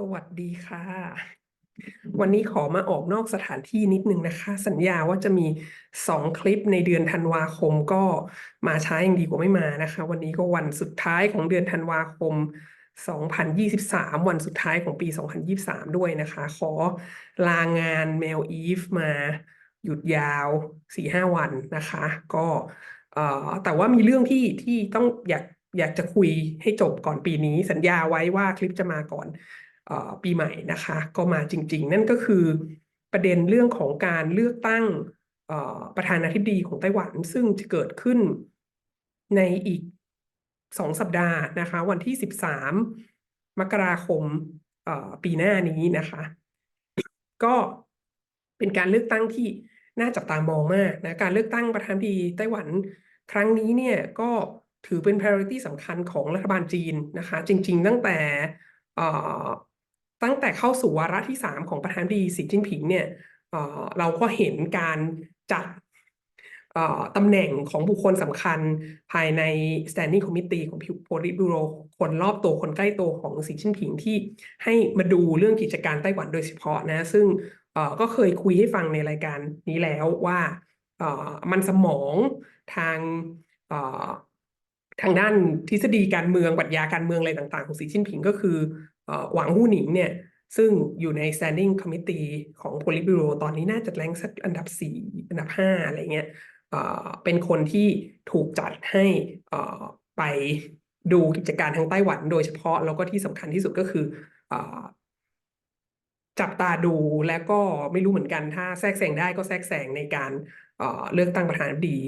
สวัสดีค่ะ วันนี้ขอมาออกนอกสถานที่นิดนึงนะคะ สัญญาว่าจะมีสองคลิปในเดือนธันวาคมก็มาช้ายังดีกว่าไม่มานะคะ วันนี้ก็วันสุดท้ายของเดือนธันวาคม 2023 วันสุดท้ายของปี 2023 ด้วยนะคะ ขอลางานเมลอีฟมาหยุดยาว 4-5 วันนะคะ ก็เออแต่ว่ามีเรื่องที่ที่ต้องอยากอยากจะคุยให้จบก่อนปีนี้สัญญาไว้ว่าคลิปจะมาก่อน ปีใหม่นะคะ ก็มาจริง ๆ นั่นก็คือประเด็นเรื่องของการเลือกตั้งประธานาธิบดีของไต้หวัน ซึ่งจะเกิดขึ้นในอีกสองสัปดาห์นะคะ วันที่สิบสามมกราคมปีหน้านี้นะคะ ก็เป็นการเลือกตั้งที่น่าจับตามองมากนะการเลือกตั้งประธานาธิบดีไต้หวันครั้งนี้เนี่ยก็ถือเป็น priority สำคัญของรัฐบาลจีนนะคะ จริง ๆ ตั้งแต่ ตั้งแต่เข้าสู่วาระที่สามของประธานาธิบดีสีจิ้นผิงเนี่ยเเราก็เห็นการจัดตำแหน่งของบุคคลสำคัญภายใน standing committee ของ Politburo คนรอบตัวคนใกล้ตัวของสีจิ้นผิงที่ให้มาดูเรื่องกิจการไต้หวันโดยเฉพาะนะ ซึ่งก็เคยคุยให้ฟังในรายการนี้แล้วว่ามันสมองทางทางด้านทฤษฎีการเมืองปรัชญาการเมืองอะไรต่างๆ ของสีจิ้นผิงก็คือ หวังฮู่หนิงเนี่ยซึ่งอยู่ใน standing committee ของ Politburo ตอนนี้น่าจะแรงสักอันดับสี่อันดับห้าอะไรเงี้ยเป็นคนที่ถูกจัดให้ไปดูกิจการทางไต้หวันโดยเฉพาะ แล้วก็ที่สำคัญที่สุดก็คืออจับตาดูแล้วก็ไม่รู้เหมือนกันถ้าแทรกแซงได้ก็แทรกแซงในการเอ่อเลือกตั้งประธานาธิบดี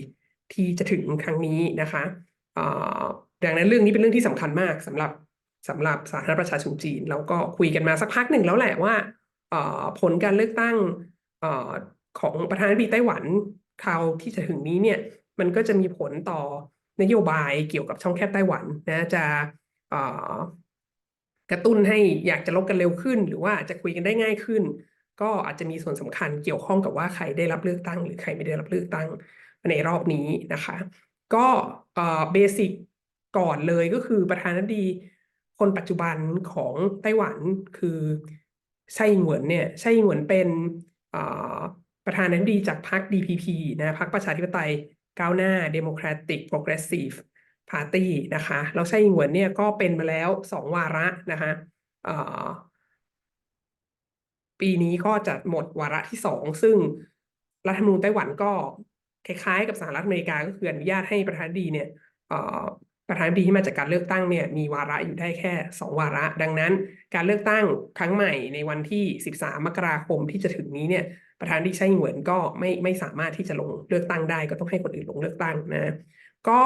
ที่จะถึงครั้งนี้นะคะดังนั้นเรื่องนี้เป็นเรื่องที่สำคัญมากสำหรับ สำหรับสาธารณประชาชนจีน แล้วก็คุยกันมาสักพักหนึ่งแล้วแหละว่าผลการเลือกตั้งอของประธานาธิบดีไต้หวันคราวที่จะถึงนี้เนี่ยมันก็จะมีผลต่อนโยบายเกี่ยวกับช่องแคบไต้หวันนะจะกระตุ้นให้อยากจะลบกันเร็วขึ้น หรือว่าจะคุยกันได้ง่ายขึ้น ก็อาจจะมีส่วนสำคัญเกี่ยวข้องกับว่าใครได้รับเลือกตั้ง หรือใครไม่ได้รับเลือกตั้งในรอบนี้นะคะ ก็เบสิกก่อนเลยก็คือประธานาธิบดี คนปัจจุบันของไต้หวันคือไช่อิงเหวินเนี่ยไช่อิงเหวินเป็นประธานาธิบดีจากพรรค DPP นะพรรคประชาธิปไตยก้าวหน้า Democratic Progressive Party นะคะแล้วไช่อิงเหวินเนี่ยก็เป็นมาแล้วสองวาระนะคะปีนี้ก็จะหมดวาระที่สองซึ่งรัฐธรรมนูญไต้หวันก็คล้ายๆ กับสหรัฐอเมริกาก็คืออนุญาตให้ประธานาธิบดีเนี่ย ประธานาธิบดีที่มาจากการเลือกตั้งเนี่ยมีวาระอยู่ได้แค่สองวาระ ดังนั้น การเลือกตั้งครั้งใหม่ในวันที่ 13 มกราคมที่จะถึงนี้เนี่ยประธานาธิบดีไช่อิงเหวินก็ไม่ไม่สามารถที่จะลงเลือกตั้งได้ก็ต้องให้คนอื่นลงเลือกตั้งนะก็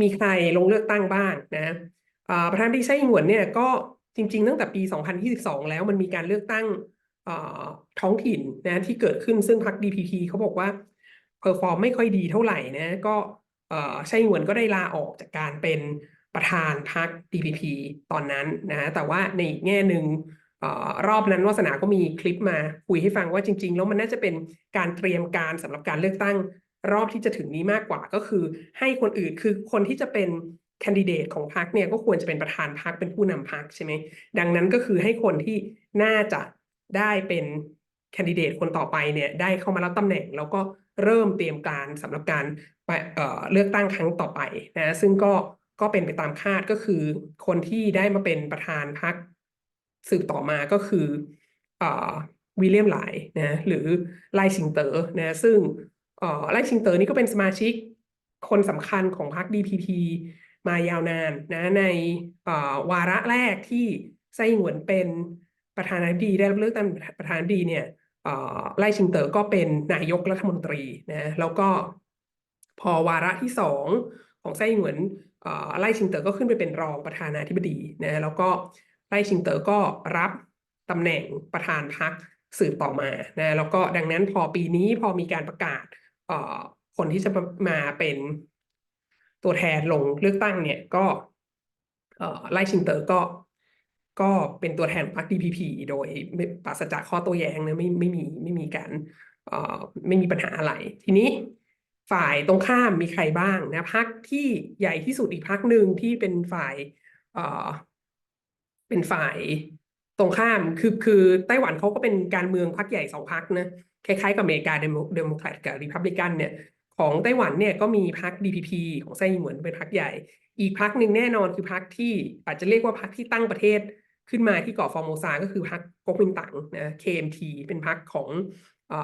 มีใครลงเลือกตั้งบ้างนะประธานาธิบดีไช่อิงเหวนเนี่ยก็จริง ๆ ตั้งแต่ปี 2022 แล้วมันมีการเลือกตั้งท้องถิ่นนะที่เกิดขึ้นซึ่งพรรค DPP เขาบอกว่าเพอร์ฟอร์มไม่ค่อยดีเท่าไหร่นะก็ ไช่เหวนก็ได้ลาออกจากการเป็นประธานพรรค DPP ตอนนั้นนะแต่ว่าในอีกแง่หนึ่งเอ่อรอบนั้นวาสนาก็มีคลิปมาคุยให้ฟังว่าจริง ๆ แล้วมันน่าจะเป็นการเตรียมการสำหรับการเลือกตั้งรอบที่จะถึงนี้มากกว่าก็คือ ให้คนอื่นคือคนที่จะเป็นแคนดิเดตของพรรคเนี่ยก็ควรจะเป็นประธานพรรคเป็นผู้นำพรรคใช่ไหมดังนั้นก็คือให้คนที่น่าจะได้เป็น แคนดิเดตคนต่อไปเนี่ยได้เข้ามารับตำแหน่ง แล้วก็เริ่มเตรียมการสำหรับการเเลือกตั้งครั้งต่อไปนะซึ่งก็ก็เป็นไปตามคาดก็คือ คนที่ได้มาเป็นประธานพรรคสืบต่อมาก็คืออวิลเลียมไลน์นะหรือไลซิงเตอร์นะซึ่งไลซิงเตอร์นี่ก็เป็นสมาชิกคนสำคัญของพรรค DPP มายาวนานนะในวาระแรกที่ไส้หงวนเป็นประธานาธิบดีได้รับเลือกตั้งประธานาธิบดีเนี่ย ไล่ชิงเต๋อก็เป็นนายกรัฐมนตรีนะแล้วก็พอวาระที่สองของไส้หงวนเอ่อไล่ชิงเต๋อก็ขึ้นไปเป็นรองประธานาธิบดีนะแล้วก็ไล่ชิงเต๋อก็รับตำแหน่งประธานพรรคสืบต่อมานะแล้วก็ดังนั้นพอปีนี้พอมีการประกาศคนที่จะมาเป็นตัวแทนลงเลือกตั้งเนี่ยก็ไล่ชิงเต๋อก็ ก็เป็นตัวแทนพรรค DPP โดยปราศจากข้อโต้แย้งนะไม่ไม่มีไม่มีการเอ่อไม่มีปัญหาอะไร ทีนี้ฝ่ายตรงข้ามมีใครบ้างนะพรรคที่ใหญ่ที่สุดอีกพรรคหนึ่งที่เป็นฝ่ายเอ่อเป็นฝ่ายตรงข้ามคือคือไต้หวันเขาก็เป็นการเมืองพรรคใหญ่สองพรรคนะคล้ายๆกับอเมริกาเดโมเดโมแครตกับริพับลิกันเนี่ยของไต้หวันเนี่ยก็มีพรรค DPP ของไส้เหมือนเป็นพรรคใหญ่ อีกพรรคหนึ่งแน่นอนคือพรรคที่อาจจะเรียกว่าพรรคที่ตั้งประเทศ ขึ้นมาที่เกาะฟอร์โมซาก็คือพรรคก๊กมินตั๋งนะ KMT เป็นพรรคของอ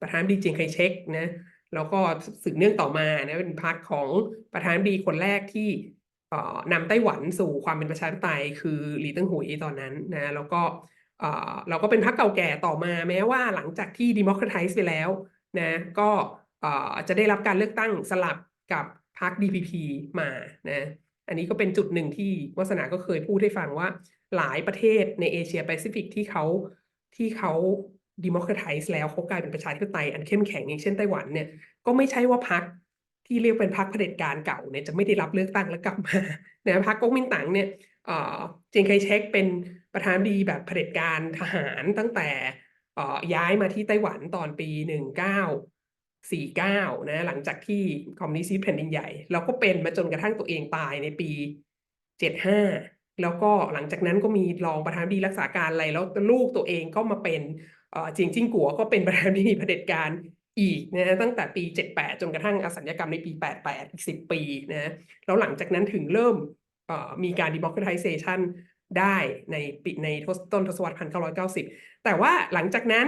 ประธานาธิบดีเจียงไคเชกนะแล้วก็สืบเนื่องต่อมานะเป็นพรรคของประธานาธิบดีคนแรกที่นำไต้หวันสู่ความเป็นประชาธิปไตยคือหลีเติ้งหุยตอนนั้นนะแล้วก็เราก็เป็นพรรคเก่าแก่ต่อมาแม้ว่าหลังจากที่ democratize ไปแล้วนะก็จะได้รับการเลือกตั้งสลับกับพรรค DPP มานะ อันนี้ก็เป็นจุดหนึ่งที่วัฒนาก็เคยพูดให้ฟังว่า หลายประเทศในเอเชียแปซิฟิกที่เขาที่เขา democratize แล้วเขากลายเป็นประชาธิปไตยอันเข้มแข็งอย่างเช่นไต้หวันเนี่ยก็ไม่ใช่ว่าพรรคที่เรียกเป็นพรรคเผด็จการเก่าเนี่ยจะไม่ได้รับเลือกตั้งแล้วกลับมานะพรรคก๊กมินตั๋งเนี่ยเอ่อเจียงไคเชกเป็นประธานาธิบดีแบบเผด็จการทหารตั้งแต่ย้ายมาที่ไต้หวันตอนปีห นึ่งเก้าสี่เก้านะหลังจากที่คอมมิวนิสต์แผ่นดินใหญ่แล้วก็เป็นมาจนกระทั่งตัวเองตายในปีเจ็ดห้าแล้วก็หลังจากนั้นก็มีรองประธานาธิบดีรักษาการอะไรแล้วลูกตัวเองก็มาเป็นเจียงจิ้งกัวก็เป็นประธานาธิบดีเผด็จการอีกนะตั้งแต่ปี 78 จนกระทั่งอสัญญกรรมในปี 88 อีก 10 ปีนะแล้วหลังจากนั้นถึงเริ่มมีการ democratization ได้ในปีในต้นทศวรรษ 1990 แต่ว่าหลังจากนั้น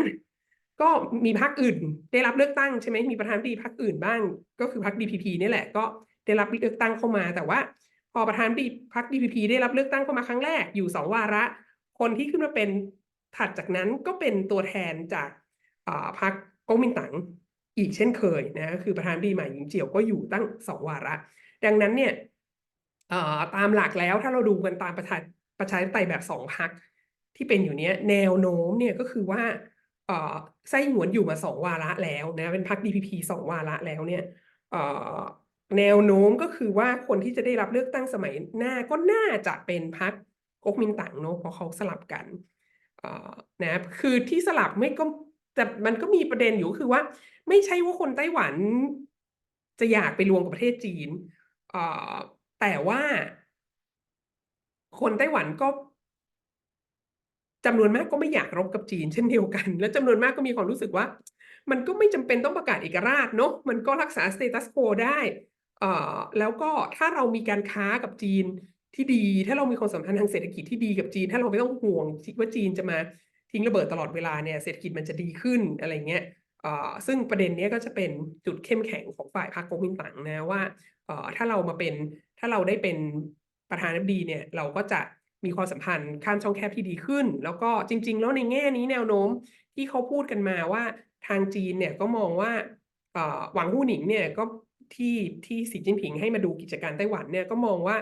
ก็มีพรรคอื่น ได้รับเลือกตั้งใช่ไหมมีประธานาธิบดีพรรคอื่นบ้าง ก็คือพรรค DPP นี่แหละก็ได้รับเลือกตั้งเข้ามา แต่ว่าพอประธานาธิบดีพรรค DPP ได้รับเลือกตั้งเข้ามาครั้งแรกอยู่สองวาระ คนที่ขึ้นมาเป็นถัดจากนั้นก็เป็นตัวแทนจากอ่าพรรคก๊กมินตั๋งอีกเช่นเคยนะคือประธานาธิบดีใหม่หญิงเจียวก็อยู่ตั้งสองวาระ ดังนั้นเนี่ยอ่อตามหลักแล้วถ้าเราดูกันตามประชาประชาธิปไตยแบบสองพรรคที่เป็นอยู่เนี้ยแนวโน้มเนี่ยก็คือว่า ไส้หวนอยู่มาสองวาระแล้วนะเป็นพรรค DPP สองวาระแล้วเนี่ยแนวโน้มก็คือว่าคนที่จะได้รับเลือกตั้งสมัยหน้าก็น่าจะเป็นพรรคก๊กมินตั๋งเนอะเพราะเขาสลับกันนะคือที่สลับไม่ก็แต่มันก็มีประเด็นอยู่คือว่า ไม่ใช่ว่าคนไต้หวันจะอยากไปรวมกับประเทศจีนแต่ว่าคนไต้หวันก็ จำนวนมากก็ไม่อยากรบกับจีน เช่นเดียวกัน และจำนวนมากก็มีความรู้สึกว่า มันก็ไม่จำเป็นต้องประกาศเอกราชเนอะมันก็รักษาสเตตัสโ u ได้เอ่อแล้วก็ถ้าเรามีการค้ากับจีนที่ดี ถ้าเรามีความสัมพันธ์ทางเศรษฐกิจที่ดีกับจีน ถ้าเราไม่ต้องห่วงว่าจีนจะมาทิ้งระเบิดตลอดเวลาเนี่ยเศรษฐกิจมันจะดีขึ้นอะไรเงี้ยซึ่งประเด็นเนี้ยก็จะเป็นจุดเข้มแข็งของฝ่ายพรรคก๊กมินตั๋งนะว่าถ้าเรามาเป็นถ้าเราได้เป็นประธานาธิบดีเนี่ยเราก็จะ มีความสัมพันธ์ข้ามช่องแคบที่ดีขึ้น แล้วก็จริง ๆ แล้วในแง่นี้แนวโน้มที่เขาพูดกันมาว่าทางจีนเนี่ยก็มองว่าหวังฮู่หนิงเนี่ยก็ที่ที่สีจิ้นผิงให้มาดูกิจการไต้หวันเนี่ยก็มองว่า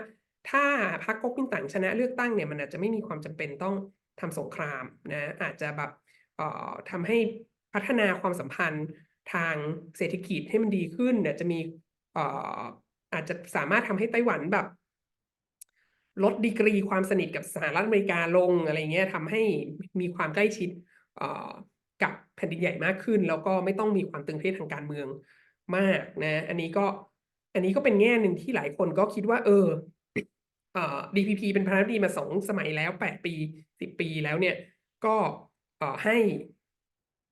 ถ้าพรรคก๊กมินตั๋งชนะเลือกตั้งเนี่ยมันอาจจะไม่มีความจำเป็นต้องทำสงครามนะอาจจะแบบทำให้พัฒนาความสัมพันธ์ทางเศรษฐกิจให้มันดีขึ้นเนี่ยจะมีเอ่ออาจจะสามารถทำให้ไต้หวันแบบ ลดดีกรีความสนิทกับสหรัฐอเมริกาลงอะไรเงี้ยทำให้มีความใกล้ชิดกับแผ่นดินใหญ่มากขึ้น แล้วก็ไม่ต้องมีความตึงเครียดทางการเมืองมากนะ อันนี้ก็อันนี้ก็เป็นแง่หนึ่งที่หลายคนก็คิดว่า เออเอ่อ DPP เป็นประธานาธิบดีมาสองสมัยแล้วแปดปีสิบปีแล้วเนี่ย ก็เอ่อให้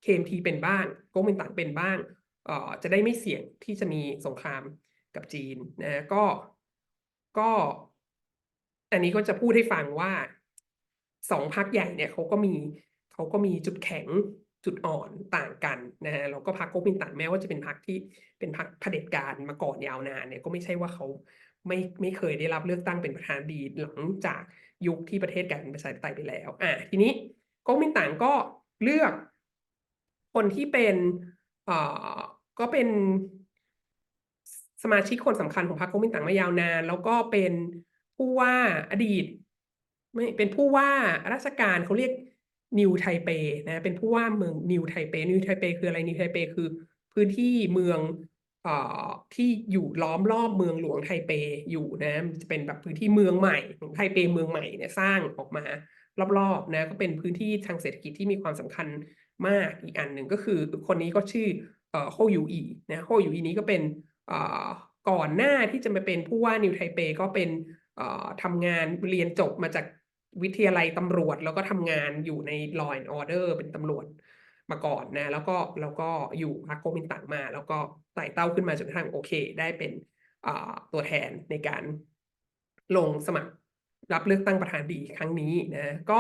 KMT เป็นบ้างก๊กมินตั๋งเป็นบ้างเอ่อจะได้ไม่เสี่ยงที่จะมีสงครามกับจีนนะก็ก็ อันนี้ก็จะพูดให้ฟังว่าสองพรรคใหญ่เนี่ยเขาก็มีเขาก็มีจุดแข็งจุดอ่อนต่างกันนะฮะแล้วก็พรรคก๊กมินตั๋งแม้ว่าจะเป็นพรรคที่เป็นพรรคเผด็จการมาก่อนยาวนานเนี่ยก็ไม่ใช่ว่าเขาไม่ไม่เคยได้รับเลือกตั้งเป็นประธานดีหลังจากยุคที่ประเทศกลายเป็นประชาธิปไตยไปแล้ว อะทีนี้ก๊กมินตั๋งก็เลือกคนที่เป็นเอ่อก็เป็นสมาชิกคนสำคัญของพรรคก๊กมินตั๋งมายาวนาน แล้วก็เป็น ผู้ว่าอดีตไม่เป็นผู้ว่าราชการเขาเรียกนิวไทเปนะเป็นผู้ว่าเมืองนิวไทเปนิวไทเปคืออะไรนิวไทเปคือ พื้นที่เมืองเอ่อที่อยู่ล้อมรอบเมืองหลวงไทเปอยู่นะจะเป็นแบบพื้นที่เมืองใหม่ของไทเปเมืองใหม่เนี่ยสร้างออกมารอบๆนะก็เป็นพื้นที่ทางเศรษฐกิจที่มีความสำคัญมากอีกอันหนึ่งก็คือคนนี้ก็ชื่อเอ่อโฮยูอีนะโฮยูอีนี้ก็เป็นเอ่อก่อนหน้าที่จะมาเป็นผู้ว่านิวไทเปก็เป็น ทำงานเรียนจบมาจากวิทยาลัยตำรวจ แล้วก็ทำงานอยู่ใน Law and Order เป็นตำรวจมาก่อนนะ แล้วก็แล้วก็อยู่พรรคก๊กมินตังมา แล้วก็ไต่เต้าขึ้นมาจนกระทั่งโอเค ได้เป็นตัวแทนในการลงสมัครรับเลือกตั้งประธานดีครั้งนี้นะก็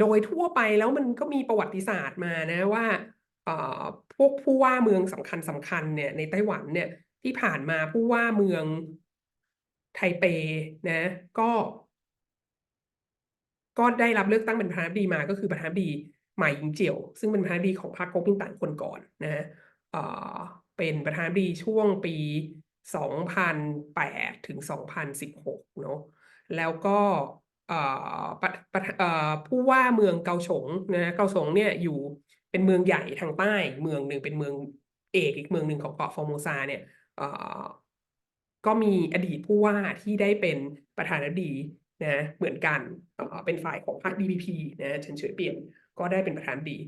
โดยทั่วไปแล้วมันก็มีประวัติศาสตร์มานะว่าพวกผู้ว่าเมืองสำคัญสำคัญเนี่ยในไต้หวันเนี่ยที่ผ่านมาผู้ว่าเมือง ไทเปนะ ก็ ก็ได้รับเลือกตั้งเป็นประธานาธิบดีมาก็คือประธานาธิบดีหม่หญิงเจียว ซึ่งเป็นประธานาธิบดีของพรรคก๊กมินตั๋งคนก่อนนะเอ่อเป็นประธานาธิบดีช่วงปี 2008 ถึง 2016 เนาะแล้วก็อ่อประประเอ่อผู้ว่าเมืองเกาฉงนะเกาฉงเนี่ยอยู่เป็นเมืองใหญ่ทางใต้เมืองหนึ่งเป็นเมืองเอกอีกเมืองหนึ่งของเกาะฟอร์โมซาเนี่ยอ่อ ก็มีอดีตผู้ว่าที่ได้เป็นประธานาธิบดีนะเหมือนกันเป็นฝ่ายของพรรค DPP นะเฉินเฉยเปี่ยนก็ได้เป็นประธานาธิบดี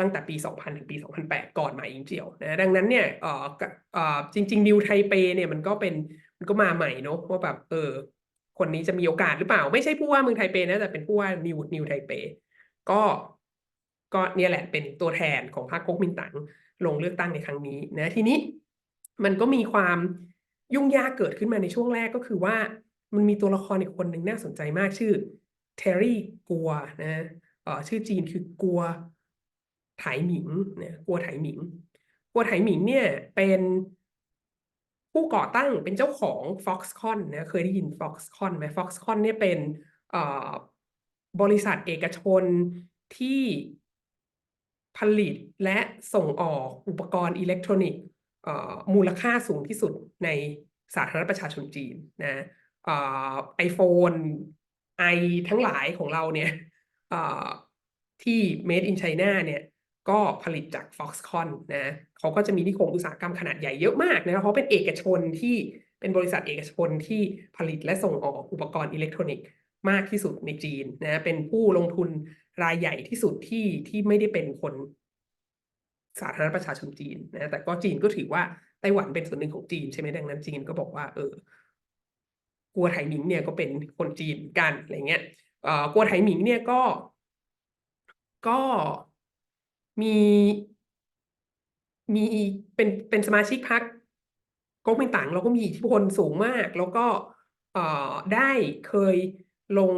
ตั้งแต่ปี 2000 ถึงปี 2008 ก่อนหมาอิงเจียวนะดังนั้นเนี่ยจริงๆนิวไทเปเนี่ยมันก็เป็นมันก็มาใหม่เนาะว่าแบบเออคนนี้จะมีโอกาสหรือเปล่า ไม่ใช่ผู้ว่าเมืองไทเปนะแต่เป็นผู้ว่านิวนิวไทเปก็ก็เนี่ยแหละเป็นตัวแทนของพรรคก๊กมินตั๋งลงเลือกตั้งในครั้งนี้นะทีนี้มันก็มีความ ยุ่งยากเกิดขึ้นมาในช่วงแรกก็คือว่ามันมีตัวละครอีกคนหนึ่งน่าสนใจมากชื่อเทอรี่กัวนะเออชื่อจีนคือกัวไถหมิงนะกัวไถหมิง กัวไถหมิงเนี่ยเป็นผู้ก่อตั้งเป็นเจ้าของ Foxconn นะเคยได้ยิน Foxconn ไหม Foxconn เนี่ยเป็นบริษัทเอกชนที่ผลิตและส่งออกอุปกรณ์อิเล็กทรอนิกส์ มูลค่าสูงที่สุดในสาธารณประชาชนจีนนะไอโฟนไอทั้งหลายของเราเนี่ยที่ made in China เนี่ยก็ผลิตจาก Foxconn นะเขาก็จะมีนิคมอุตสาหกรรมขนาดใหญ่เยอะมากนะเขาเป็นเอกชนที่เป็นบริษัทเอกชนที่ผลิตและส่งออกอุปกรณ์อิเล็กทรอนิกส์มากที่สุดในจีนนะเป็นผู้ลงทุนรายใหญ่ที่สุดที่ที่ไม่ได้เป็นคน สาธารณประชาชนจีนนะแต่ก็จีนก็ถือว่าไต้หวันเป็นส่วนหนึ่งของจีนใช่ไหมดังนั้นจีนก็บอกว่า เออกัวไถหมิงเนี่ยก็เป็นคนจีนกันอะไรเงี้ยเอ่อกัวไถหมิงเนี่ยก็ ก็มีมีเป็นเป็นสมาชิกพรรคก๊กมินตั๋งแล้วก็มีอิทธิพลสูงมาก แล้วก็เอ่อได้เคยลง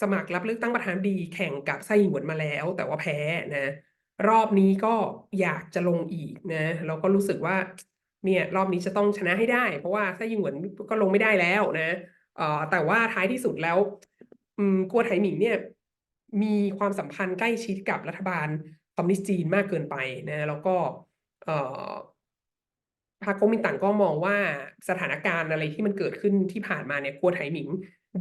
สมัครรับเลือกตั้งประธานาธิบดีแข่งกับไส้หยวนมาแล้ว แต่ว่าแพ้นะ รอบนี้ก็อยากจะลงอีกนะแล้วก็รู้สึกว่าเนี่ยรอบนี้จะต้องชนะให้ได้ เพราะว่าไส้หยวนก็ลงไม่ได้แล้วนะเอ่อแต่ว่าท้ายที่สุดแล้วอืมกัวไถหมิงเนี่ยมีความสัมพันธ์ใกล้ชิดกับรัฐบาลคอมมิวนิสต์จีนมากเกินไปนะแล้วก็เอ่อพรรคก๊กมินตั๋งก็มองว่าสถานการณ์อะไรที่มันเกิดขึ้นที่ผ่านมาเนี่ยกัวไถหมิง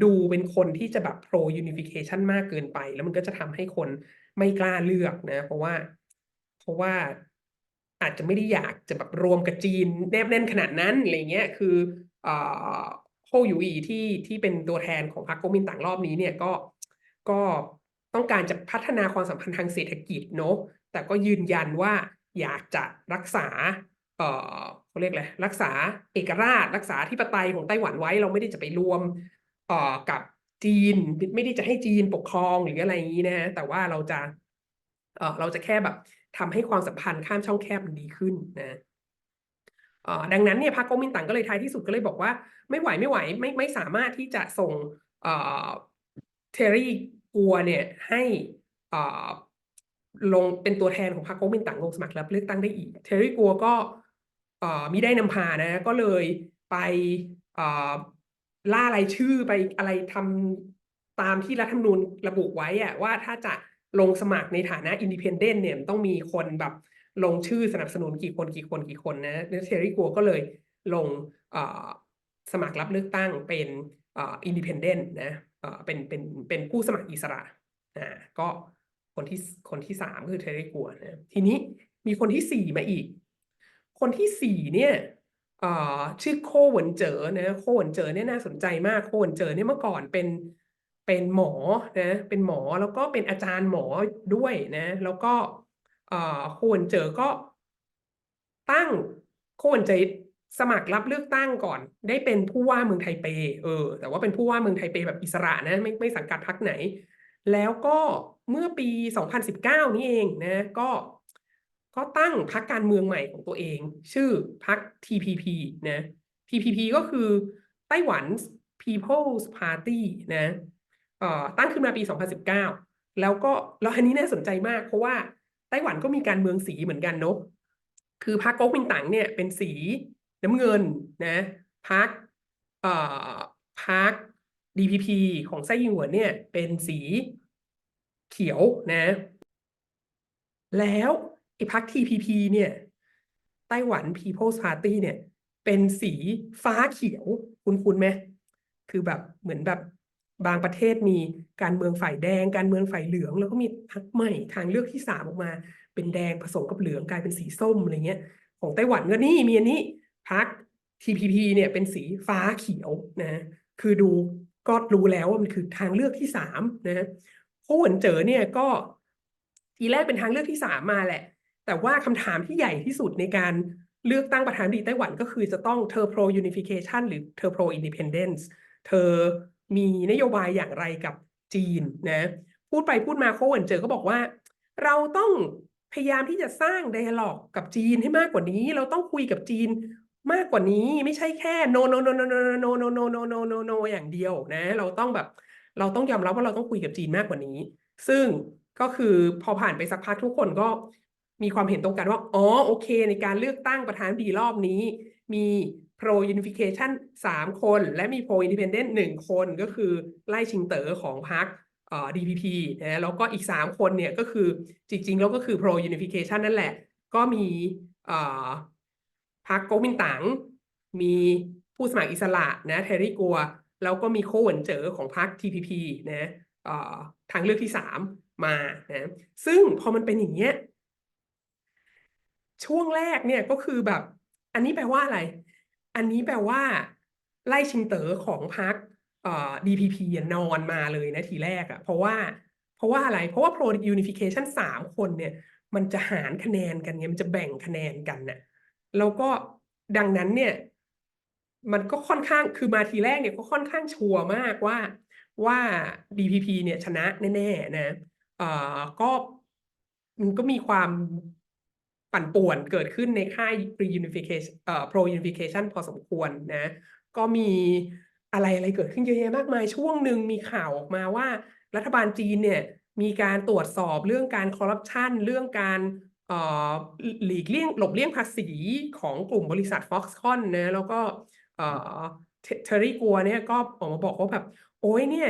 ดูเป็นคนที่จะแบบ pro unification มากเกินไป แล้วมันก็จะทำให้คน ไม่กล้าเลือกนะ เพราะว่า เพราะว่าอาจจะไม่ได้อยากจะแบบรวมกับจีนแนบแน่นขนาดนั้นอะไรเงี้ยคือเอ่อโฮยูอีที่ที่เป็นตัวแทนของพรรคก๊กมินตั๋งรอบนี้เนี่ยก็ก็ต้องการจะพัฒนาความสัมพันธ์ทางเศรษฐกิจเนาะแต่ก็ยืนยันว่าอยากจะรักษาเอ่อเขาเรียกอะไรรักษาเอกราช รักษาธิปไตยของไต้หวันไว้ เราไม่ได้จะไปรวมเอ่อกับ จีนไม่ได้จะให้จีนปกครองหรืออะไรอย่างนี้นะฮะแต่ว่าเราจะเออเราจะแค่แบบทำให้ความสัมพันธ์ข้ามช่องแคบมันดีขึ้นนะเออดังนั้นเนี่ยพรรคก๊กมินตั๋งก็เลยท้ายที่สุดก็เลยบอกว่า ไม่ไหวไม่ไหวไม่ไม่สามารถที่จะส่งเออเทอรี่กัวเนี่ยให้เออลงเป็นตัวแทนของพรรคก๊กมินตั๋งลงสมัครรับเลือกตั้งได้อีก เทอรี่กัวก็เออมิได้นำพานะ ก็เลยไปเออ ล่ารายชื่อไปอะไรทำตามที่รัฐธรรมนูญระบุไว้อะว่าถ้าจะลงสมัครในฐานะอินดิเพนเดนต์เนี่ยต้องมีคนแบบลงชื่อสนับสนุนกี่คนกี่คนกี่คนนะแล้วเทอรี่กัวก็เลยลงสมัครรับเลือกตั้งเป็นอินดิเพนเดนต์นะเอ่อเป็นเป็นเป็นผู้สมัครอิสระอ่าก็คนที่คนที่สามคือเทอรี่กัวนะทีนี้มีคนที่สี่มาอีก คนที่สี่เนี่ย เอ่อชื่อโคหวนเจอนะโคหวนเจอเนี่ยน่าสนใจมากโคหวนเจอเนี่ยเมื่อก่อนเป็นเป็นหมอนะเป็นหมอแล้วก็เป็นอาจารย์หมอด้วยนะ แล้วก็เอ่อโคหวนเจอก็ ตั้งโคหวนเจอสมัครรับเลือกตั้งก่อน ได้เป็นผู้ว่าเมืองไทเปเออ แต่ว่าเป็นผู้ว่าเมืองไทเปแบบอิสระนะไม่ไม่สังกัดพรรคไหน แล้วก็เมื่อปี 2019 นี่เองนะ ก็ ก็ตั้งพรรคการเมืองใหม่ของตัวเอง ชื่อพรรค TPP นะ TPP ก็คือไต้หวัน People's Party นะตั้งขึ้นมาปี 2019 แล้วก็แล้วอันนี้น่าสนใจมาก เพราะว่าไต้หวันก็มีการเมืองสีเหมือนกันเนอะคือพรรคก๊กมินตั๋งเนี่ยเป็นสีน้ำเงินนะพรรคเอ่อพรรค DPP ของไส้ยิงหวนเนี่ยเป็นสีเขียวนะ แล้ว ไอ้พรรค TPP เนี่ยไต้หวัน People's Party เนี่ย เป็นสีฟ้าเขียว คุณคุณไหมคือแบบเหมือนแบบบางประเทศมีการเมืองฝ่ายแดง การเมืองฝ่ายเหลือง แล้วก็มีพรรคใหม่ทางเลือกที่สามออกมา เป็นแดงผสมกับเหลืองกลายเป็นสีส้มอะไรเงี้ย ของไต้หวันก็นี่มีอันนี้พรรค TPP เนี่ยเป็นสีฟ้าเขียวนะ คือดูก็รู้แล้วว่ามันคือทางเลือกที่สามนะโฮเหวนเจ๋อเนี่ยก็ทีแรกเป็นทางเลือกที่สามมาแหละ แต่ว่าคำถามที่ใหญ่ที่สุดในการเลือกตั้งประธานาธิบดีไต้หวันก็คือจะต้องเธอ pro unification หรือเธอ pro independence เธอมีนโยบายอย่างไรกับจีนนะพูดไปพูดมาโคเหวินเจอก็บอกว่า เราต้องพยายามที่จะสร้าง dialog กับจีนให้มากกว่านี้ เราต้องคุยกับจีนมากกว่านี้ไม่ใช่แค่ no no no no no no no no no no no no อย่างเดียวนะ เราต้องแบบเราต้องยอมรับว่าเราต้องคุยกับจีนมากกว่านี้ ซึ่งก็คือพอผ่านไปสักพักทุกคนก็ มีความเห็นตรงกันว่า อ๋อ โอเค ในการเลือกตั้งประธานดีรอบนี้ มี pro unification สามคน และมี pro independent หนึ่งคนก็คือไล่ชิงเต๋อของพรรคเอ่อ DPP นะแล้วก็อีกสามคนเนี่ยก็คือจริง ๆ แล้วก็คือ pro unification นั่นแหละ ก็มีเอ่อพรรคก๊กมินตั๋งมีผู้สมัครอิสระนะเทรี่กัว แล้วก็มีโคเหวินเจอของพรรค TPP นะทางเลือกที่สามมานะซึ่งพอมันเป็นอย่างเงี้ย ช่วงแรกเนี่ยก็คือแบบ อันนี้แปลว่าอะไร อันนี้แปลว่า ไล่ชิงเต๋อของพรรคเอ่อ DPP นอนมาเลยนะทีแรกอะเพราะว่า เพราะว่าอะไร เพราะว่า pro unification สามคนเนี่ย มันจะหารคะแนนกันไงมันจะแบ่งคะแนนกันน่ะแล้วก็ดังนั้นเนี่ย มันก็ค่อนข้างคือมาทีแรกเนี่ยก็ค่อนข้างชัวร์มากว่าว่า DPP เนี่ยชนะแน่ๆนะเอ่อก็มันก็มีความ ปั่นป่วนเกิดขึ้นในค่าย reunification เอ่อ pro unification พอสมควรนะ ก็มีอะไรอะไรเกิดขึ้นเยอะแยะมากมาย ช่วงหนึ่งมีข่าวออกมาว่า รัฐบาลจีนเนี่ยมีการตรวจสอบเรื่องการคอร์รัปชันเรื่องการหลีกเลี่ยงหลบเลี่ยงภาษีของกลุ่มบริษัท Foxconn นะแล้วก็เอ่อเทอรี่กัวเนี่ยก็ออกมาบอกว่าแบบโอ้ยเนี่ย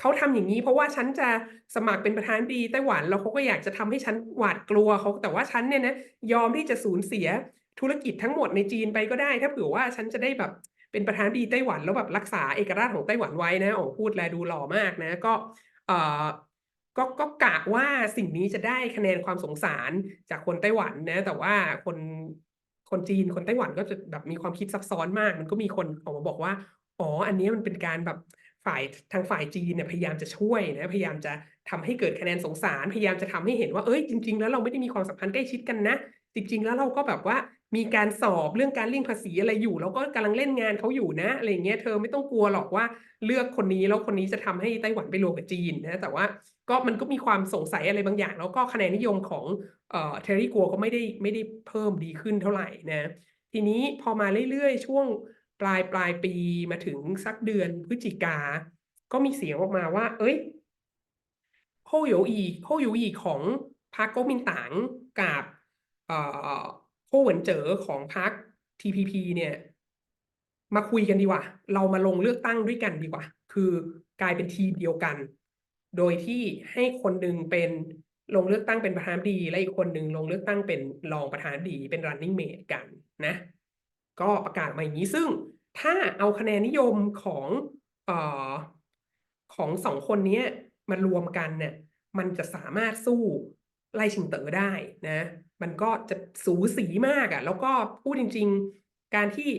เขาทำอย่างนี้เพราะว่าฉันจะสมัครเป็นประธานดีไต้หวันแล้วเขาก็อยากจะทำให้ฉันหวาดกลัวเขาแต่ว่าฉันเนี่ยนะยอมที่จะสูญเสียธุรกิจทั้งหมดในจีนไปก็ได้ ถ้าเผื่อว่าฉันจะได้แบบเป็นประธานดีไต้หวันแล้วแบบรักษาเอกราชของไต้หวันไว้นะโอ้พูดแลดูหล่อมากนะ ก็เอ่อก็ก็กะว่าสิ่งนี้จะได้คะแนนความสงสารจากคนไต้หวันนะ แต่ว่าคนคนจีนคนไต้หวันก็จะแบบมีความคิดซับซ้อนมาก มันก็มีคนออกมาบอกว่าอ๋ออันนี้มันเป็นการแบบ ฝ่ายทางฝ่ายจีนเนี่ยพยายามจะช่วยนะพยายามจะทำให้เกิดคะแนนสงสาร พยายามจะทำให้เห็นว่าเอ้ยจริง ๆ แล้วเราไม่ได้มีความสัมพันธ์ใกล้ชิดกันนะ จริง ๆ แล้วเราก็แบบว่ามีการสอบเรื่องการเลี่ยงภาษีอะไรอยู่ แล้วก็กำลังเล่นงานเขาอยู่นะอะไรอย่างเงี้ยเธอไม่ต้องกลัวหรอกว่าเลือกคนนี้แล้วคนนี้จะทำให้ไต้หวันไปรวมกับจีนนะแต่ว่าก็มันก็มีความสงสัยอะไรบางอย่าง แล้วก็คะแนนนิยมของเอ่อเทอรี่กัวก็ไม่ได้ไม่ได้เพิ่มดีขึ้นเท่าไหร่นะทีนี้พอมาเรื่อยๆ ช่วง ปลายปลายปีมาถึงสักเดือนพฤศจิกา ก็มีเสียงออกมาว่า เอ้ยโฮหยูอีโฮหยูอีของพรรคก๊กมินตั๋งกับเอ่อโฮเหวินเจ๋อของพรรค TPP เนี่ย มาคุยกันดีกว่า เรามาลงเลือกตั้งด้วยกันดีกว่า คือกลายเป็นทีมเดียวกัน โดยที่ให้คนหนึ่งเป็นลงเลือกตั้งเป็นประธานดี และอีกคนหนึ่งลงเลือกตั้งเป็นรองประธานดีเป็น running mate กันนะ ก็ประกาศมาอย่างนี้ซึ่งถ้าเอาคะแนนนิยมของออของสองคนนี้มารวมกันเนี่ยมันจะสามารถสู้ไล่ชิงเต๋อได้นะ มันก็จะสูสีมากอะ่ะ แล้วก็พูดจริง ๆ การที่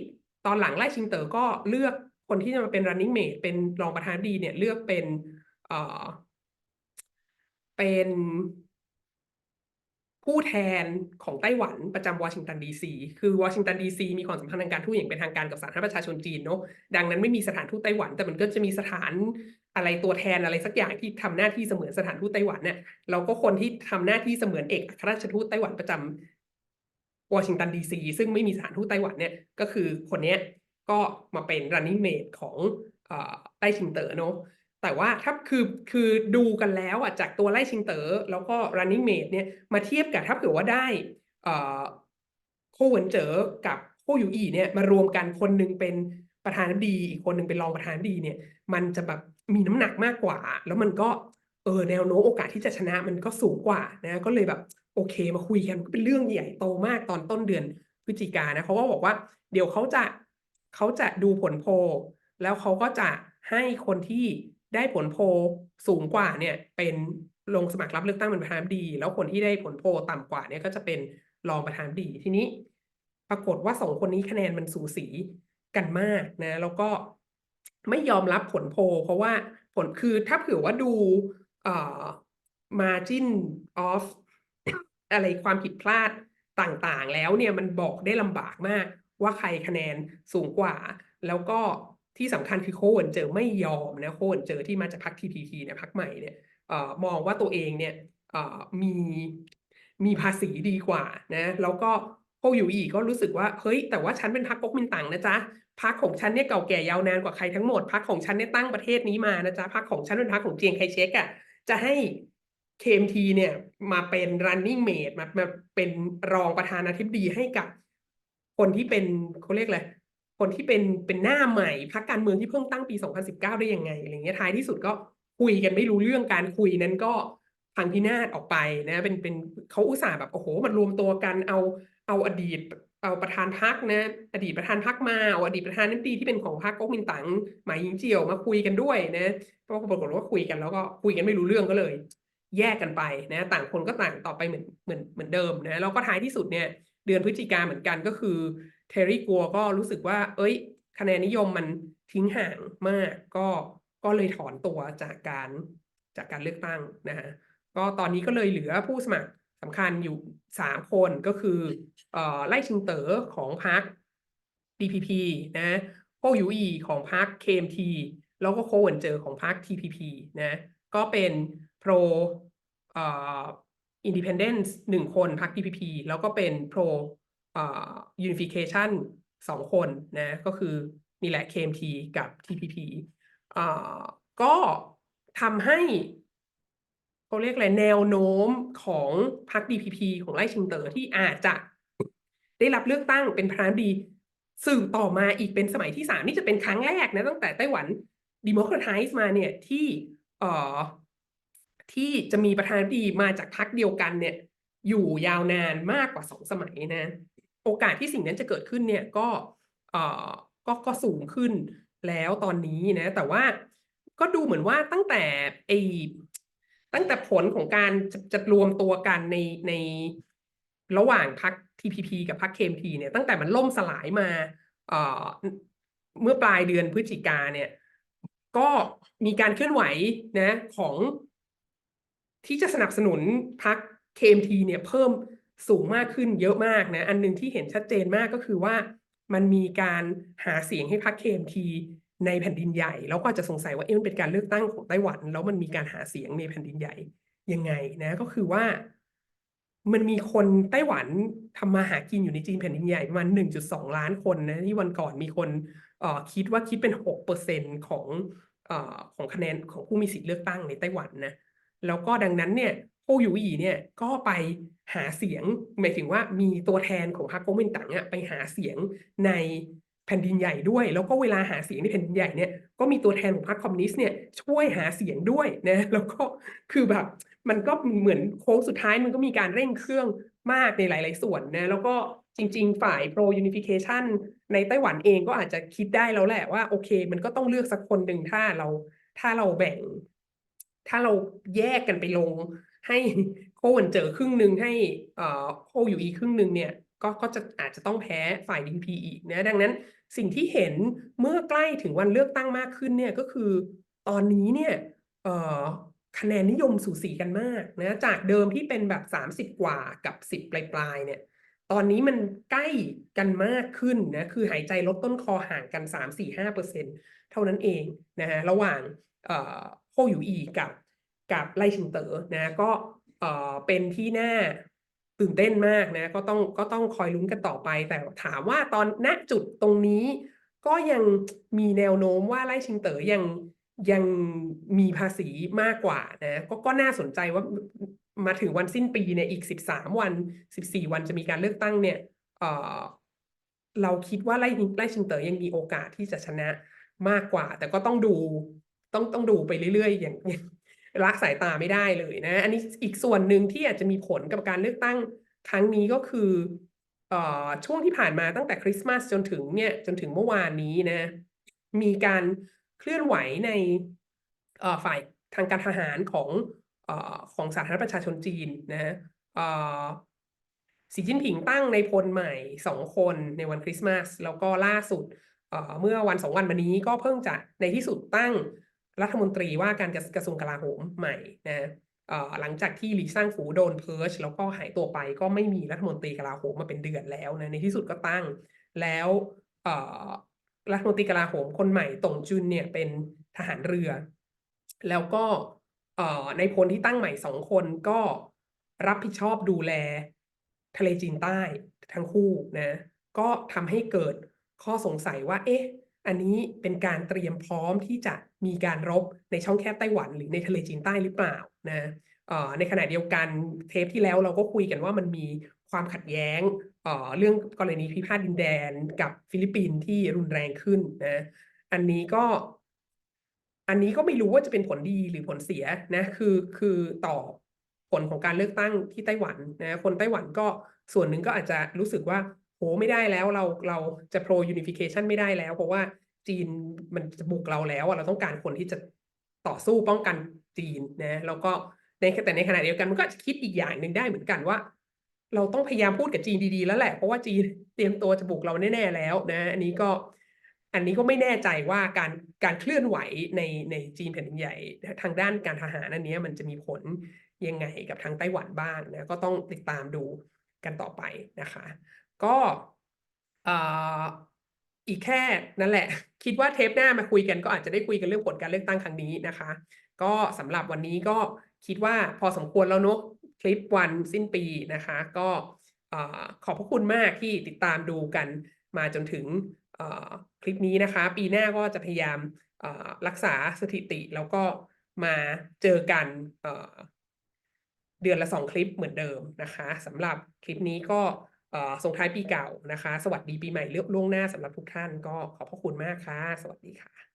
ตอนหลังไล่ชิงเต๋อก็เลือกคนที่จะมาเป็น running mate เป็นรองประธานดีเนี่ยเลือกเป็นเอ่อเป็น ผู้แทนของไต้หวันประจำวอชิงตันดีซีคือวอชิงตันดีซีมีความสัมพันธ์ทางการทูตอย่างเป็นทางการกับสาธารณประชาชนจีนเนาะดังนั้นไม่มีสถานทูตไต้หวัน แต่มันก็จะมีสถานอะไรตัวแทนอะไรสักอย่างที่ทำหน้าที่เสมือนสถานทูตไต้หวันเนี่ยแล้วก็คนที่ทำหน้าที่เสมือนเอกอัครราชทูตไต้หวันประจำวอชิงตันดีซีซึ่งไม่มีสถานทูตไต้หวันเนี่ยก็คือคนเนี้ยก็มาเป็น running mate ของไต้ชิงเต๋อเนาะ แต่ว่าถ้าคือคือดูกันแล้วอะจากตัวไล่ชิงเต๋อแล้วก็ running mate เนี่ยมาเทียบกับถ้าเกิดว่าได้โคเหวินเจอกับโคยูอีเนี่ยมารวมกันคนหนึ่งเป็นประธานาธิบดี อีกคนหนึ่งเป็นรองประธานาธิบดีเนี่ย มันจะแบบมีน้ำหนักมากกว่า แล้วมันก็เออแนวโน้มโอกาสที่จะชนะมันก็สูงกว่านะก็เลยแบบโอเคมาคุยกันก็เป็นเรื่องใหญ่โตมากตอนต้นเดือนพฤศจิกานนะเขาก็บอกว่าเดี๋ยวเขาจะเขาจะดูผลโพลแล้วเขาก็จะให้คนที่ ได้ผลโพสูงกว่าเนี่ยเป็นลงสมัครรับเลือกตั้งเป็นประธานาธิบดี แล้วคนที่ได้ผลโพต่ำกว่าเนี่ยก็จะเป็นรองประธานาธิบดีทีนี้ ปรากฏว่าสองคนนี้คะแนนมันสูสีกันมากนะ แล้วก็ไม่ยอมรับผลโพ เพราะว่าผลคือถ้าเผื่อว่าดูเอ่อ margin of อะไรความผิดพลาดต่างๆ แล้วเนี่ยมันบอกได้ลำบากมากว่าใครคะแนนสูงกว่า แล้วก็ ที่สำคัญคือโคเวนเจอไม่ยอมนะโคเวนเจอที่มาจากพรรค TPP เนี่ยพรรคใหม่เนี่ยอมองว่าตัวเองเนี่ยมีมีภาษีดีกว่านะแล้วก็โคอยู่อีก็รู้สึกว่าเฮ้ยแต่ว่าฉันเป็นพรรคก๊กมินตั๋งนะจ๊ะพรรคของฉันเนี่ยเก่าแก่ยาวนานกว่าใครทั้งหมดพรรคของฉันเนี่ยตั้งประเทศนี้มานะจ๊ะพรรคของฉันเป็นพรรคของเจียงไคเชกอะจะให้ KMT เนี่ยมาเป็น running mate มามาเป็นรองประธานาธิบดีให้กับคนที่เป็นเขาเรียกอะไร คนที่เป็นเป็นหน้าใหม่พรรคการเมืองที่เพิ่งตั้งปี 2019 ได้ยังไงอะไรเงี้ยท้ายที่สุดก็คุยกันไม่รู้เรื่องการคุยนั้นก็พังพินาศออกไปนะเป็นเป็นเขาอุตส่าห์แบบโอ้โหมันรวมตัวกันเอาเอาอดีตเอาประธานพรรคนะอดีตประธานพรรคมาเอาอดีตประธานนันตีที่เป็นของพรรคก๊กมินตั๋งหมายหญิงเจียวมาคุยกันด้วยนะก็ปรากฏว่าคุยกันแล้วก็คุยกันไม่รู้เรื่องก็เลย แยกกันไปนะต่างคนก็ต่างต่อไปเหมือนเหมือนเหมือนเดิมนะแล้วก็ท้ายที่สุดเนี่ยเดือนพฤศจิกาเหมือนกันก็คือ เทอรี่กัวก็รู้สึกว่า เอ้ย คะแนนนิยมมันทิ้งห่างมาก ก็ก็เลยถอนตัวจากการจากการเลือกตั้งนะฮะก็ตอนนี้ก็เลยเหลือผู้สมัครสำคัญอยู่สามคนก็คือเอ่อไล่ชิงเต๋อของพรรค DPP นะโคยูอีของพรรค KMT แล้วก็โคเวนเจอของพรรค TPP นะก็เป็นโปรเอ่อ Independence หนึ่งคนพรรค DPP แล้วก็เป็นโปร Unification สองคนนะก็คือนี่แหละ KMT กับ TPP ก็ทำให้เขาเรียกอะไรแนวโน้มของพรรค DPP ของไล่ชิงเตอ๋อที่อาจจะได้รับเลือกตั้งเป็นประธานาธิบดีสืบต่อมาอีกเป็นสมัยที่สามนี่จะเป็นครั้งแรกนะตั้งแต่ไต้หวัน democratize มาเนี่ยที่เอ่อที่จะมีประธานาธิบดีมาจากพรรคเดียวกันเนี่ย อยู่ยาวนานมากกว่าสองสมัยนะ โอกาสที่สิ่งนั้นจะเกิดขึ้นเนี่ยก็เอ่อก็ก็สูงขึ้นแล้วตอนนี้นะแต่ว่าก็ดูเหมือนว่าตั้งแต่ไอตั้งแต่ผลของการจะจะรวมตัวกันในในระหว่างพรรค TPP กับพรรค KMT เนี่ยตั้งแต่มันล่มสลายมาเอ่อเมื่อปลายเดือนพฤศจิกาเนี่ย ก็มีการเคลื่อนไหวนะของที่จะสนับสนุนพรรค KMT เนี่ยเพิ่ม สูงมากขึ้นเยอะมากนะอันหนึ่งที่เห็นชัดเจนมากก็คือว่ามันมีการหาเสียงให้พรรค KMT ในแผ่นดินใหญ่ แล้วก็จะสงสัยว่าเอ๊ะมันเป็นการเลือกตั้งของไต้หวัน แล้วมันมีการหาเสียงในแผ่นดินใหญ่ยังไงนะก็คือว่า มันมีคนไต้หวันทำมาหากินอยู่ในจีนแผ่นดินใหญ่ประมาณหนึ่งจุดสองล้านคนนะที่วันก่อนมีคนเอ่อคิดว่าคิดเป็นหกเปอร์เซ็นของเอ่อของคะแนนของผู้มีสิทธิ์เลือกตั้งในไต้หวันนะแล้วก็ดังนั้นเนี่ยโฮหยูอีเนี่ยก็ไป หาเสียงหมายถึงว่ามีตัวแทนของพรรคก๊กมินตั๋งอะไปหาเสียงในแผ่นดินใหญ่ด้วย แล้วก็เวลาหาเสียงในแผ่นดินใหญ่เนี่ยก็มีตัวแทนของพรรคคอมมิวนิสต์เนี่ยช่วยหาเสียงด้วยนะแล้วก็คือแบบมันก็เหมือนโค้งสุดท้ายมันก็มีการเร่งเครื่องมากในหลาย ๆ ส่วนนะแล้วก็จริง ๆ ฝ่าย pro unification ในไต้หวันเองก็อาจจะคิดได้แล้วแหละว่าโอเค มันก็ต้องเลือกสักคนหนึ่งถ้าเราถ้าเราแบ่ง ถ้าเราแยกกันไปลงให้ โคหวินเจอครึ่งหนึ่งให้เอ่อโคอยู่อีกครึ่งหนึ่งเนี่ยก็ก็จะอาจจะต้องแพ้ฝ่าย DPP อีกนะดังนั้นสิ่งที่เห็นเมื่อใกล้ถึงวันเลือกตั้งมากขึ้นเนี่ยก็คือตอนนี้เนี่ยเอ่อคะแนนนิยมสูสีกันมากนะจากเดิมที่เป็นแบบสามสิบกว่ากับสิบปลายๆเนี่ยตอนนี้มันใกล้กันมากขึ้นนะคือหายใจลดต้นคอห่างกันสามสี่ห้าเปอร์เซ็นเท่านั้นเองนะฮะระหว่างเอ่อยู่อีกับกับไลชิงเต๋อนะก็ เอ่อเป็นที่น่าตื่นเต้นมากนะ ก็ต้องก็ต้องคอยลุ้นกันต่อไป แต่ถามว่าตอนณจุดตรงนี้ ก็ยังมีแนวโน้มว่าไล่ชิงเต๋อยังยังมีภาษีมากกว่านะก็ก็น่าสนใจว่ามาถึงวันสิ้นปีเนี่ยอีกสิบสามวันสิบสี่วันจะมีการเลือกตั้งเนี่ยเออเราคิดว่าไล่ไล่ชิงเต๋อยังมีโอกาสที่จะชนะมากกว่า แต่ก็ต้องดูต้องต้องดูไปเรื่อยๆ อย่าง ละสายตาไม่ได้เลยนะ อันนี้อีกส่วนหนึ่งที่อาจจะมีผลกับการเลือกตั้งครั้งนี้ก็คือเออช่วงที่ผ่านมาตั้งแต่คริสต์มาสจนถึงเนี่ยจนถึงเมื่อวานนี้นะ มีการเคลื่อนไหวในเออฝ่ายทางการทหารของเออของสาธารณประชาชนจีนนะเออสีจิ้นผิงตั้งในพลใหม่สองคนในวันคริสต์มาสแล้วก็ล่าสุดเเมื่อวันสองวันมานี้ก็เพิ่งจะในที่สุดตั้ง รัฐมนตรีว่าการกระทรวงกลาโหมใหม่นะหลังจากที่หลีซ่างฝูโดนเพิร์ชแล้วก็หายตัวไปก็ไม่มีรัฐมนตรีกลาโหมมาเป็นเดือนแล้วนะในที่สุดก็ตั้งแล้วรัฐมนตรีกลาโหมคนใหม่ตงจุนเนี่ยเป็นทหารเรือ แล้วก็ในพลที่ตั้งใหม่สองคนก็รับผิดชอบดูแลทะเลจีนใต้ทั้งคู่นะก็ทำให้เกิดข้อสงสัยว่าเอ๊ะ อันนี้เป็นการเตรียมพร้อมที่จะมีการรบในช่องแคบไต้หวัน หรือในทะเลจีนใต้หรือเปล่านะเออในขณะเดียวกันเทปที่แล้วเราก็คุยกันว่ามันมีความขัดแย้งเออเรื่องกรณีพิพาทดินแดนกับฟิลิปปินส์ที่รุนแรงขึ้นนะอันนี้ก็อันนี้ก็ไม่รู้ว่าจะเป็นผลดีหรือผลเสียนะคือคือต่อผลของการเลือกตั้งที่ไต้หวันนะคนไต้หวันก็ส่วนหนึ่งก็อาจจะรู้สึกว่า โหไม่ได้แล้วเราเราจะ pro unification ไม่ได้แล้ว เพราะว่าจีนมันจะบุกเราแล้วอะเราต้องการคนที่จะต่อสู้ป้องกันจีนนะแล้วก็ในแต่ในขณะเดียวกันมันก็จะคิดอีกอย่างหนึ่งได้เหมือนกันว่า เราต้องพยายามพูดกับจีนดีๆ แล้วแหละเพราะว่าจีนเตรียมตัวจะบุกเราแน่ๆแล้วนะอันนี้ก็อันนี้ก็ไม่แน่ใจว่าการการเคลื่อนไหวในในจีนแผ่นดินใหญ่ ทางด้านการทหารอันนี้มันจะมีผลยังไงกับทางไต้หวันบ้างนะก็ต้องติดตามดูกันต่อไปนะคะ ก็อีกแค่นั่นแหละ คิดว่าเทปหน้ามาคุยกันก็อาจจะได้คุยกันเรื่องผลการเลือกตั้งครั้งนี้นะคะ ก็สำหรับวันนี้ก็คิดว่าพอสมควรแล้วเนอะคลิปวันสิ้นปีนะคะ ก็เอ่อขอบพระคุณมากที่ติดตามดูกันมาจนถึงคลิปนี้นะคะ ปีหน้าก็จะพยายามรักษาสถิติแล้วก็มาเจอกันเดือนละสองคลิปเหมือนเดิมนะคะสำหรับคลิปนี้ก็ ส่งท้ายปีเก่านะคะ สวัสดีปีใหม่เลือกล่วงหน้าสำหรับทุกท่านก็ขอบพระคุณมากค่ะ สวัสดีค่ะ